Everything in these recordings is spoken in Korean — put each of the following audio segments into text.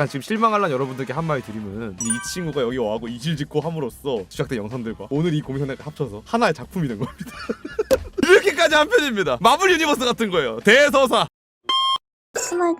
약간 지금 실망할란 여러분들께 한마디 드리면 이 친구가 여기 와고 이질 짓고 함으로써 제작된 영상들과 오늘 이 고민 하나가 합쳐서 하나의 작품이 된 겁니다. 이렇게까지 한 편입니다. 마블 유니버스 같은 거예요. 대서사.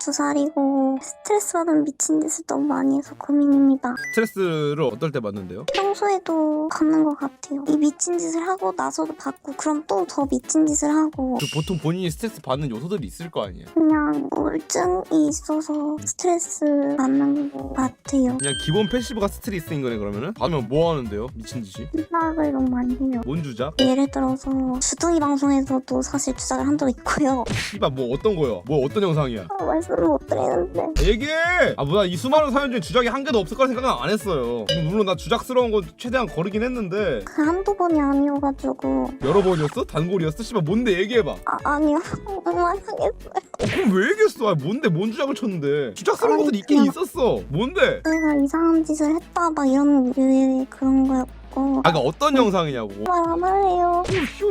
22살이고 스트레스 받으면 미친 짓을 너무 많이 해서 고민입니다. 스트레스를 어떨 때 받는데요? 평소에도 받는 것 같아요. 이 미친 짓을 하고 나서도 받고 그럼 또 더 미친 짓을 하고 그 보통 본인이 스트레스 받는 요소들이 있을 거 아니에요. 그냥 우울증이 있어서 스트레스 받는 것 같아요. 그냥 기본 패시브가 스트레스인 거네 그러면은 받으면 뭐 하는데요? 미친 짓이? 생각을 너무 많이 해요. 뭔 주작? 예를 들어서 주둥이 방송에서도 사실 주작을 한 적 있고요. 씨발 뭐 어떤 거요? 뭐 어떤 영상이야? 아, 말씀을 못 드리는데 얘기해! 아 뭐야 이 수많은 사연 중에 주작이 한 개도 없을 거라 생각은 안 했어요 물론 나 주작스러운 건 최대한 거르긴 했는데 그 한두 번이 아니어가지고 여러 번이었어? 단골이었어? 씨발 뭔데 얘기해봐 어, 아, 아니요. 정말 하겠어요. 그럼 왜 얘기했어? 아 뭔데 뭔 주작을 쳤는데 주작스러운 아니, 것들 있긴 그냥- 있었어 뭔데? 내가 이상한 짓을 했다 막 이런 류의 그런 거였고 아 그니까 어떤 영상이냐고 말 안 할래요.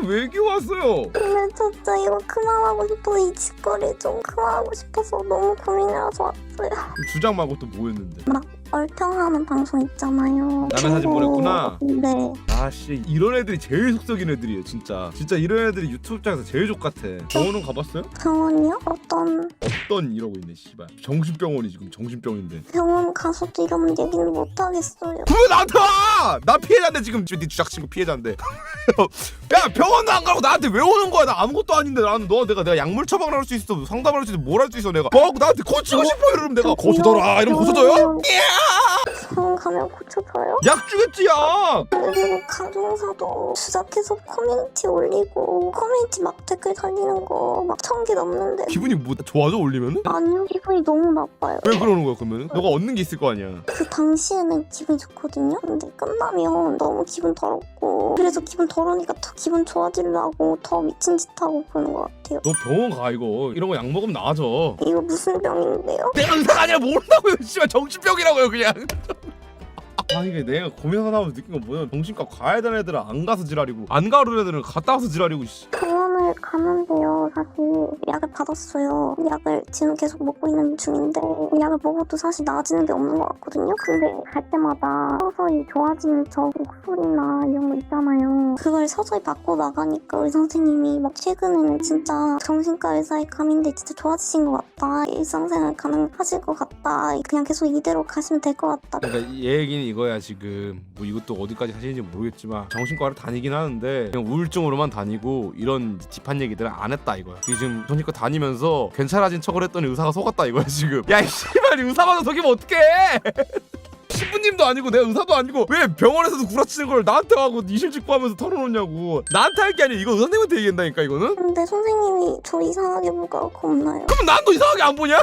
왜 얘기 왔어요? 근데 진짜 이거 그만하고 싶어 이 짓거리 좀 그만하고 싶어서 너무 고민이라서 왔어요. 주작 말고 또 뭐였는데? 얼평하는 방송 있잖아요. 남의 사진 그거- 보냈구나. 네. 아씨 이런 애들이 제일 속썩인 애들이에요 진짜. 진짜 이런 애들이 유튜브 입장에서 제일 족같아. 병원은 가봤어요? 병원이요? 어떤? 어떤 이러고 있네 씨발. 정신병원이 지금 정신병인데. 병원 가서도 이런 얘기는 못 하겠어요. 왜 나한테 와! 나 피해자인데 지금. 네 주작 친구 피해자인데. 야 병원도 안 가고 나한테 왜 오는 거야? 나 아무것도 아닌데. 나는 너 내가 내가 약물 처방을 할 수 있어. 상담을 할 수 있어. 뭘 할 수 있어 내가. 뭐 나한테 고치고 싶어 이러면 내가. 고쳐더라. 이러면 고쳐줘요? 병원 가면 고쳐줘요? 약 주겠지 약 그리고 가정사도 주작해서 커뮤니티 올리고 커뮤니티 막 댓글 달리는 거 막 천 개 넘는데 기분이 뭐 좋아져 올리면은? 아니요 기분이 너무 나빠요. 왜 그러는 거야 그러면은? 너가 얻는 게 있을 거 아니야 그 당시에는 기분이 좋거든요. 근데 끝나면 너무 기분 더럽고 그래서 기분 더러우니까 더 기분 좋아지려고 더 미친 짓 하고 그러는 것 같아요. 너 병원 가 이거 이런 거 약 먹으면 나아져 이거 무슨 병인데요? 내가 의사가 아니라 모른다고요 씨발 정신병이라고요 그냥 아 이게 내가 고민 하나 하면 느낀 건 뭐냐면 정신과 가야 되는 애들은 안 가서 지랄이고 안 가는 애들은 갔다 와서 지랄이고 씨. 병원을 가는데요. 사실 약을 받았어요. 약을 지금 계속 먹고 있는 중인데 약을 먹어도 사실 나아지는 게 없는 것 같거든요. 근데 갈 때마다 서서히 좋아지는 저 목소리나 이런 거 있잖아요. 그걸 서서히 바꿔 나가니까 의사 선생님이 막 최근에는 진짜 정신과 의사에 감인데 진짜 좋아지신 것 같다. 일상생활 가능하실 것 같다. 그냥 계속 이대로 가시면 될 것 같다. 그러니까 얘 얘기는 이거야 지금 뭐 이것도 어디까지 사실인지 모르겠지만 정신과를 다니긴 하는데 그냥 우울증으로만 다니고 이런 딥한 얘기들을 안 했다 이거야 지금 정신과 다니면서 괜찮아진 척을 했더니 의사가 속았다 이거야 지금 야이 씨발 의사마저 속이면 어떡해 신부님도 아니고 내가 의사도 아니고 왜 병원에서도 구라치는 걸 나한테 하고 이실 직고 하면서 털어놓냐고 나한테 할 게 아니야 이거 의사님한테 얘기한다니까 이거는 근데 선생님이 저 이상하게 볼까 겁나요. 그럼 난 너 이상하게 안 보냐?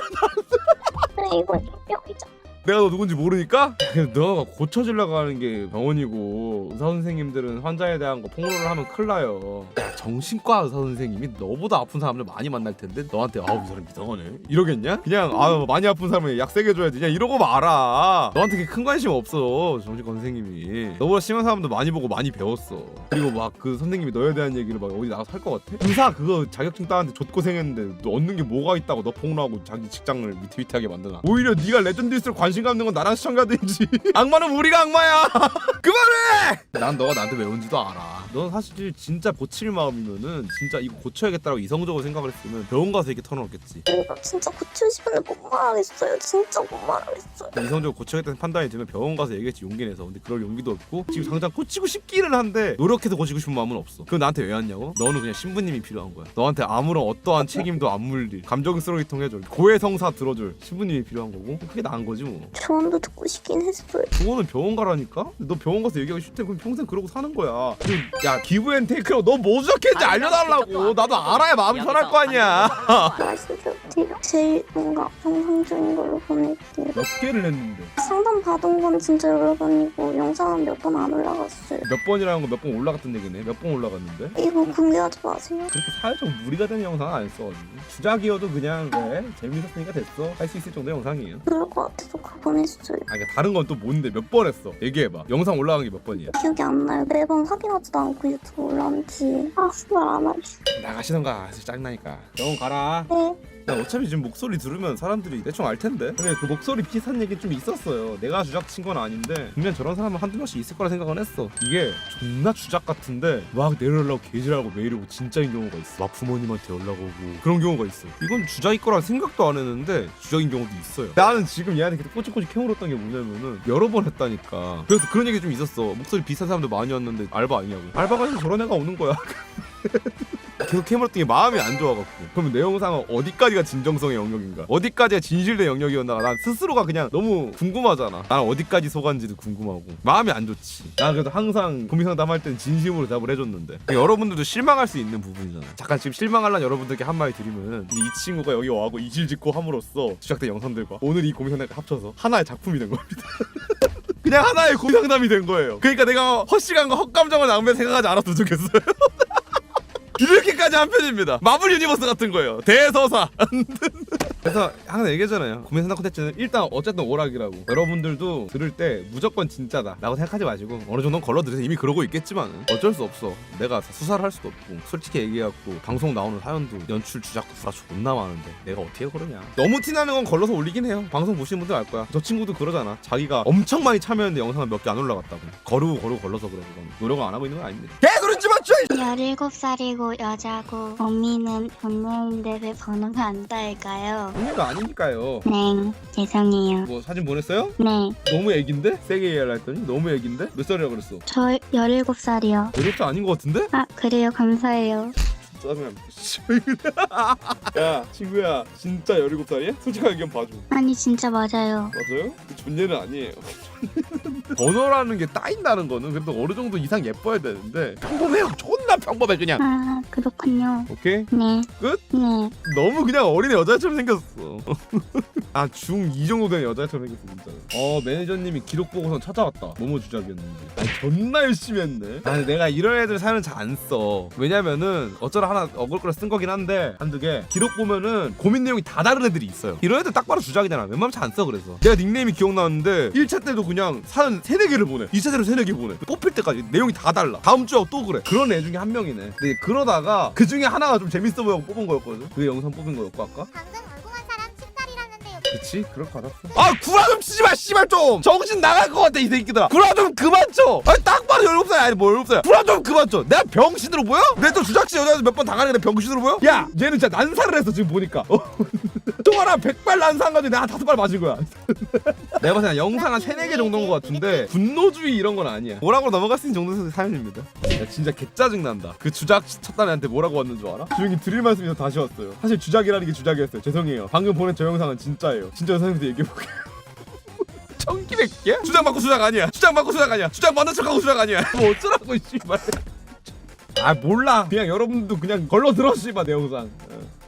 근데 이건 인병이잖아. 내가 너 누군지 모르니까? 너가 고쳐지려고 하는 게 병원이고 의사 선생님들은 환자에 대한 거 폭로를 하면 큰일 나요. 야 정신과 의사 선생님이 너보다 아픈 사람들 많이 만날 텐데 너한테 아우 이 사람 이상하네. 이러겠냐? 그냥 아 많이 아픈 사람에 약 세게 줘야지. 그냥 이러고 말아. 너한테 큰 관심 없어 정신과 선생님이. 너보다 심한 사람도 많이 보고 많이 배웠어. 그리고 막 그 선생님이 너에 대한 얘기를 막 어디 나가서 할 것 같아? 의사 그거 자격증 따는데 좆고생했는데 너 얻는 게 뭐가 있다고 너 폭로하고 자기 직장을 위태위태하게 만드나? 오히려 네가 레전드일수록 관심 갖는 건 나랑 시청자들이지. 악마는 우리가 악마야. 그만해! 난 너가 나한테 왜 온지도 알아 넌 사실 진짜 고칠 마음이면은 진짜 이거 고쳐야겠다라고 이성적으로 생각을 했으면 병원 가서 이렇게 털어놓겠지 진짜 고치고 싶은데 못 말하겠어요. 진짜 못 말하겠어요. 이성적으로 고쳐야겠다는 판단이 들면 병원 가서 얘기했지 용기 내서 근데 그럴 용기도 없고 지금 당장 고치고 싶기는 한데 노력해서 고치고 싶은 마음은 없어 그럼 나한테 왜 왔냐고? 너는 그냥 신부님이 필요한 거야 너한테 아무런 어떠한 책임도 안 물릴 감정 쓰레기통 해줄 고해성사 들어줄 신부님이 필요한 거고 그게 나은 거지 뭐 조언도 듣고 싶긴 했어요. 그거는 병원 가라니까? 근데 너 병원 가서 얘기하기 싫대 그럼 평생 그러고 사는 거야 그리고 야 기브앤테이크라고 너뭐 부족했는지 알려달라고 나도 알아야 마음이 편할 거 아니야 말씀드릴게요. 제일 뭔가 정상적인 걸로 보낼게요. 몇 개를 했는데 상담 받은 건 진짜 여러 번이고 영상은 몇 번 안 올라갔어요. 몇 번이라는 거몇번 올라갔던 얘기네 몇 번 올라갔는데 이거 공개하지 마세요. 그렇게 사회적 무리가 되는 영상은 안 써가지고 주작이어도 그냥 왜 재밌었으니까 됐어 할 수 있을 정도 의 영상이에요 그럴 것 같아서 그거 보냈어요. 아 그러니까 다른 건 또 뭔데 몇 번 했어 얘기해봐 영상 올라간 게 몇 번이야 기억이 안 나요. 매번 확인하지도 않고 유튜브 올라온지. 아, 말안 하겠어. 나가시던가 짜증나니까 병원 가라 네. 야, 어차피 지금 목소리 들으면 사람들이 대충 알 텐데. 근데 그 목소리 비슷한 얘기 좀 있었어요. 내가 주작 친 건 아닌데 분명 저런 사람은 한두 명씩 있을 거라 생각은 했어. 이게 존나 주작 같은데 막 내려오려고 개질하고 메일 오고 진짜인 경우가 있어. 막 부모님한테 연락 오고 그런 경우가 있어. 이건 주작일 거라 생각도 안 했는데 주작인 경우도 있어요. 나는 지금 얘한테 계속 꼬치꼬치 캐물었던 게 뭐냐면은 여러 번 했다니까. 그래서 그런 얘기 좀 있었어. 목소리 비슷한 사람들 많이 왔는데 알바 아니냐고. 알바 가서 저런 애가 오는 거야. 계속 캐물었던 게 마음이 안 좋아갖고. 그러면 내 영상은 어디까지가 진정성의 영역인가? 어디까지가 진실된 영역이었나 난 스스로가 그냥 너무 궁금하잖아. 난 어디까지 속았는지도 궁금하고. 마음이 안 좋지. 난 그래도 항상 고민 상담할 때는 진심으로 답을 해줬는데. 여러분들도 실망할 수 있는 부분이잖아. 잠깐 지금 실망하려는 여러분들께 한마디 드리면 이 친구가 여기 와고 이질 짓고 함으로써 시작된 영상들과 오늘 이 고민 상담을 합쳐서 하나의 작품이 된 겁니다. 그냥 하나의 고민 상담이 된 거예요. 그러니까 내가 헛시간과 헛감정을 낭비해 생각하지 않았으면 좋겠어요 이렇게까지 한 편입니다. 마블 유니버스 같은 거예요. 대서사. 그래서 항상 얘기하잖아요. 고민 상담 콘텐츠는 일단 어쨌든 오락이라고. 여러분들도 들을 때 무조건 진짜다 라고 생각하지 마시고 어느 정도는 걸러 들으세요. 이미 그러고 있겠지만 어쩔 수 없어. 내가 수사를 할 수도 없고 솔직히 얘기해갖고 방송 나오는 사연도 연출 주작도 구라 존나 많은데 내가 어떻게 그러냐. 너무 티나는 건 걸러서 올리긴 해요. 방송 보시는 분들 알 거야. 저 친구도 그러잖아. 자기가 엄청 많이 참여했는데 영상을 몇개 안 올라갔다고. 거르고 거르고 걸러서 그래. 그건 노력을 안 하고 있는 건 아닙니다. 개 그런지 맞죠? 17살이고 여자고 범인은 본명인데 왜 번호가 안 따일까요? 본인도 아니니까요. 네 죄송해요 뭐 사진 보냈어요? 네 너무 애긴데? 세게 이해하려 했더니 너무 애긴데? 몇 살이라 그랬어? 저 17살이요 어렵지 아닌 것 같은데? 아 그래요 감사해요 짜증나. 야 친구야 진짜 17살이야? 솔직하게 의견 봐줘. 아니 진짜 맞아요. 맞아요? 그 존예는 아니에요. 번호라는 게 따인다는 거는 그래도 어느 정도 이상 예뻐야 되는데 평범해요. 존나 평범해 그냥. 아 그렇군요. 오케이? 네. 끝? 네. 너무 그냥 어린 애 여자처럼 생겼어 아 중2 정도 된 여자처럼 생겼어 진짜. 어 매니저님이 기록 보고선 찾아왔다. 뭐뭐 주작이었는지. 아니 존나 열심히 했네. 아니 내가 이런 애들 사연은 잘 안 써. 왜냐면은 어쩌다 하나 어글 거를 쓴 거긴 한데 한두 개. 기록 보면은 고민 내용이 다 다른 애들이 있어요. 이런 애들 딱 봐도 주작이잖아. 웬만하면 잘 안 써 그래서. 내가 닉네임이 기억나는데 1차 때도 그냥 사연 3, 4개를 보내. 2차 때도 3, 4개 보내. 뽑힐 때까지 내용이 다 달라. 다음 주하고 또 그래. 그런 애 중에 한 명이네. 근데 그러다가 그 중에 하나가 좀 재밌어 보여서 뽑은 거였거든. 그게 영상 뽑은 거였고 아까? 방금 그치? 그럴 것 같았어. 아 구라 좀 치지 마 씨발 좀! 정신 나갈 것 같아 이 새끼들아. 구라 좀 그만 쳐! 아니 딱 봐도 17살 아니 뭐 17살 구라 좀 그만 쳐. 내가 병신으로 보여? 내또 주작치 여자에서 몇번 당하는 게 병신으로 보여? 야 얘는 진짜 난사를 했어 지금 보니까. 어? 총알아 100발 난사한 가지고 내가 다섯 발 맞은 거야 내가 봤을 때 영상 한 3, 4개 정도인 것 같은데 분노주의 이런 건 아니야. 뭐라고 넘어갈 수 있는 정도의 사연입니다. 야 진짜 개짜증난다. 그 주작 쳤다는 애한테 뭐라고 왔는 줄 알아? 조용히 드릴 말씀이 더 다시 왔어요. 사실 주작이라는 게 주작이었어요. 죄송해요. 방금 보낸 저 영상은 진짜예요. 진짜 선생님한테 얘기해볼게요. 청기백개? 주작 맞고 수작 아니야. 주작 맞고 수작 아니야. 주작 맞는 척하고 수작 아니야. 뭐 어쩌라고 이 씨발. 아 몰라. 그냥 여러분도 그냥 걸러 들어 씨발 내 영상. 어.